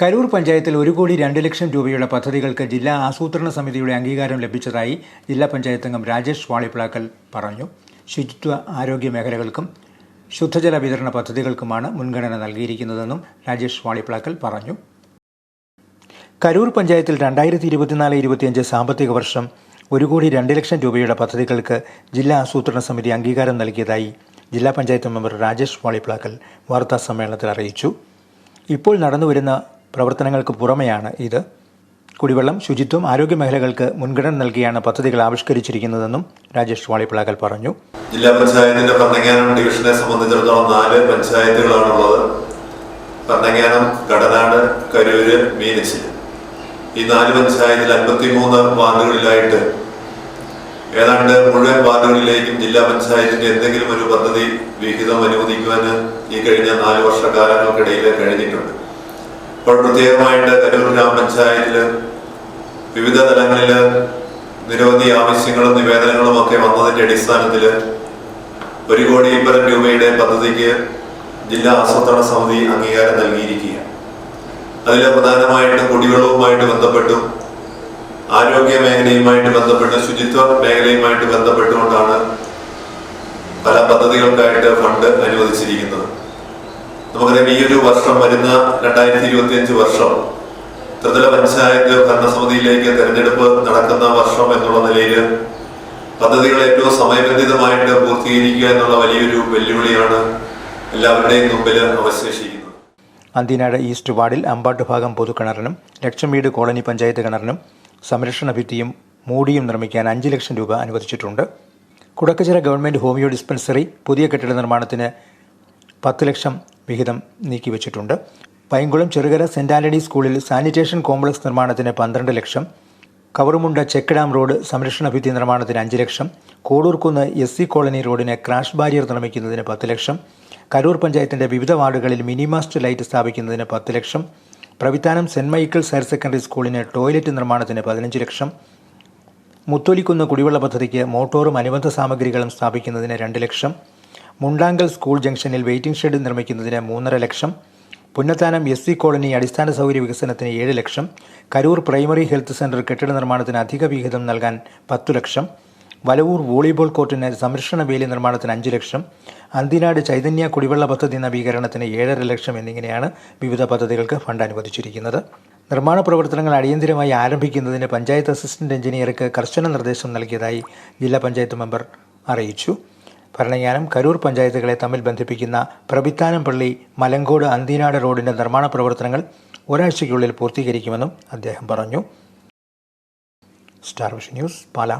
കരൂർ പഞ്ചായത്തിൽ ഒരു കോടി രണ്ട് ലക്ഷം രൂപയുടെ പദ്ധതികൾക്ക് ജില്ലാ ആസൂത്രണ സമിതിയുടെ അംഗീകാരം ലഭിച്ചതായി ജില്ലാ പഞ്ചായത്ത് അംഗം രാജേഷ് വാളിപ്പിളാക്കൽ പറഞ്ഞു. ശുചിത്വ ആരോഗ്യ മേഖലകൾക്കും ശുദ്ധജല വിതരണ പദ്ധതികൾക്കുമാണ് മുൻഗണന നൽകിയിരിക്കുന്നതെന്നും രാജേഷ് വാളിപ്പിളാക്കൽ പറഞ്ഞു. കരൂർ പഞ്ചായത്തിൽ രണ്ടായിരത്തി ഇരുപത്തിനാല് ഇരുപത്തിയഞ്ച് സാമ്പത്തിക വർഷം ഒരു കോടി രണ്ട് ലക്ഷം രൂപയുടെ പദ്ധതികൾക്ക് ജില്ലാ ആസൂത്രണ സമിതി അംഗീകാരം നൽകിയതായി ജില്ലാ പഞ്ചായത്ത് മെമ്പർ രാജേഷ് വാളിപ്ലാക്കൽ വാർത്താ സമ്മേളനത്തിൽ അറിയിച്ചു. ഇപ്പോൾ നടന്നുവരുന്ന പ്രവർത്തനങ്ങൾക്ക് പുറമെയാണ് ഇത്. കുടിവെള്ളം ശുചിത്വം ആരോഗ്യ മേഖലകൾക്ക് മുൻഗണന നൽകിയാണ് പദ്ധതികൾ ആവിഷ്കരിച്ചിരിക്കുന്നതെന്നും രാജേഷ് വാളിപ്പിളാകൽ പറഞ്ഞു. ജില്ലാ പഞ്ചായത്തിന്റെ ഭരണങ്ങാനം ഡിവിഷനെ സംബന്ധിച്ചിടത്തോളം നാല് പഞ്ചായത്തുകളാണുള്ളത്. ഭരണങ്ങാനം കടനാട് കരൂര് മീനച്ചി. ഈ നാല് പഞ്ചായത്തിൽ അൻപത്തിമൂന്ന് വാർഡുകളിലായിട്ട് ഏതാണ്ട് മുഴുവൻ വാർഡുകളിലേക്കും ജില്ലാ പഞ്ചായത്തിന്റെ എന്തെങ്കിലും ഒരു പദ്ധതി വിഹിതം അനുവദിക്കുവാൻ ഈ കഴിഞ്ഞ നാല് വർഷക്കാലങ്ങൾക്കിടയിൽ കഴിഞ്ഞിട്ടുണ്ട്. ഇപ്പോൾ പ്രത്യേകമായിട്ട് തെരൂർ ഗ്രാമപഞ്ചായത്തിൽ വിവിധ തലങ്ങളിൽ നിരവധി ആവശ്യങ്ങളും നിവേദനങ്ങളും ഒക്കെ വന്നതിന്റെ അടിസ്ഥാനത്തിൽ ഒരു കോടി പരം രൂപയുടെ പദ്ധതിക്ക് ജില്ലാ ആസൂത്രണ സമിതി അംഗീകാരം നൽകിയിരിക്കുകയാണ്. അതിൽ പ്രധാനമായിട്ടും കുടിവെള്ളവുമായിട്ട് ബന്ധപ്പെട്ടും ആരോഗ്യ മേഖലയുമായിട്ട് ബന്ധപ്പെട്ട് ശുചിത്വ മേഖലയുമായിട്ട് ബന്ധപ്പെട്ടുകൊണ്ടാണ് പല പദ്ധതികൾക്കായിട്ട് ഫണ്ട് അനുവദിച്ചിരിക്കുന്നത്. നമുക്കറിയാം ഈ ഒരു വർഷം വരുന്ന രണ്ടായിരത്തി ഇരുപത്തി അഞ്ച് വർഷം ത്രിതല പഞ്ചായത്ത് ഭരണസമിതിയിലേക്ക് തെരഞ്ഞെടുപ്പ് നടക്കുന്ന വർഷം എന്നുള്ള നിലയിൽ പദ്ധതികൾ ഏറ്റവും സമയബന്ധിതമായിട്ട് പൂർത്തീകരിക്കുക എന്നുള്ള വലിയൊരു വെല്ലുവിളിയാണ് എല്ലാവരുടെയും മുമ്പിൽ അവശേഷിക്കുന്നത്. അന്തിനാട് ഈസ്റ്റ് വാർഡിൽ അമ്പാട്ട് ഭാഗം പൊതുക്കിണറിനും ലക്ഷം വീട് കോളനി പഞ്ചായത്ത് കിണറിനും സംരക്ഷണ ഭിത്തിയും മൂടിയും നിർമ്മിക്കാൻ അഞ്ച് ലക്ഷം രൂപ അനുവദിച്ചിട്ടുണ്ട്. കുടക്കച്ചിറ ഗവൺമെന്റ് ഹോമിയോ ഡിസ്പെൻസറി പുതിയ കെട്ടിട നിർമ്മാണത്തിന് പത്ത് ലക്ഷം വിഹിതം നീക്കിവച്ചിട്ടുണ്ട്. പൈങ്കുളം ചെറുകര സെന്റ് ആന്റണി സ്കൂളിൽ സാനിറ്റേഷൻ കോംപ്ലക്സ് നിർമ്മാണത്തിന് പന്ത്രണ്ട് ലക്ഷം കവറുമുണ്ട ചെക്ക് ഡാം റോഡ് സംരക്ഷണ ഭിത്തി നിർമ്മാണത്തിന് അഞ്ച് ലക്ഷം കോടൂർക്കുന്ന് എസ് സി കോളനി റോഡിന് ക്രാഷ് ബാരിയർ നിർമ്മിക്കുന്നതിന് പത്ത് ലക്ഷം കരൂർ പഞ്ചായത്തിന്റെ വിവിധ വാർഡുകളിൽ മിനിമാസ്റ്റ് ലൈറ്റ് സ്ഥാപിക്കുന്നതിന് പത്ത് ലക്ഷം Pravithanam saint Michael's higher secondary സ്കൂളിന് ടോയ്ലറ്റ് നിർമ്മാണത്തിന് പതിനഞ്ച് ലക്ഷം മുത്തൊലിക്കുന്ന കുടിവെള്ള പദ്ധതിക്ക് മോട്ടോറും അനുബന്ധ സാമഗ്രികളും സ്ഥാപിക്കുന്നതിന് രണ്ട് ലക്ഷം മുണ്ടാങ്കൽ സ്കൂൾ ജംഗ്ഷനിൽ വെയിറ്റിംഗ് ഷെഡ് നിർമ്മിക്കുന്നതിന് മൂന്നര ലക്ഷം പുന്നത്താനം എസ് സി കോളനി അടിസ്ഥാന സൗകര്യ വികസനത്തിന് ഏഴ് ലക്ഷം കരൂർ പ്രൈമറി ഹെൽത്ത് സെന്റർ കെട്ടിട നിർമ്മാണത്തിന് അധിക വിഹിതം നൽകാൻ പത്തു ലക്ഷം വലവൂർ വോളിബോൾ കോർട്ടിന് സംരക്ഷണ വേലി നിർമ്മാണത്തിന് അഞ്ച് ലക്ഷം അന്തിനാട് ചൈതന്യ കുടിവെള്ള പദ്ധതി നവീകരണത്തിന് ഏഴര ലക്ഷം എന്നിങ്ങനെയാണ് വിവിധ പദ്ധതികൾക്ക് ഫണ്ട് അനുവദിച്ചിരിക്കുന്നത്. നിർമ്മാണ പ്രവർത്തനങ്ങൾ അടിയന്തിരമായി ആരംഭിക്കുന്നതിന് പഞ്ചായത്ത് അസിസ്റ്റന്റ് എഞ്ചിനീയർക്ക് കർശന നിർദ്ദേശം നൽകിയതായി ജില്ലാ പഞ്ചായത്ത് മെമ്പർ അറിയിച്ചു. ഭരണങ്ങാനം കരൂർ പഞ്ചായത്തുകളെ തമ്മിൽ ബന്ധിപ്പിക്കുന്ന പ്രവിത്താനം പള്ളി മലങ്കോട് അന്തിനാട് റോഡിന്റെ നിർമ്മാണ പ്രവർത്തനങ്ങൾ ഒരാഴ്ചയ്ക്കുള്ളിൽ പൂർത്തീകരിക്കുമെന്നും അദ്ദേഹം പറഞ്ഞു. Star Vision News Pala.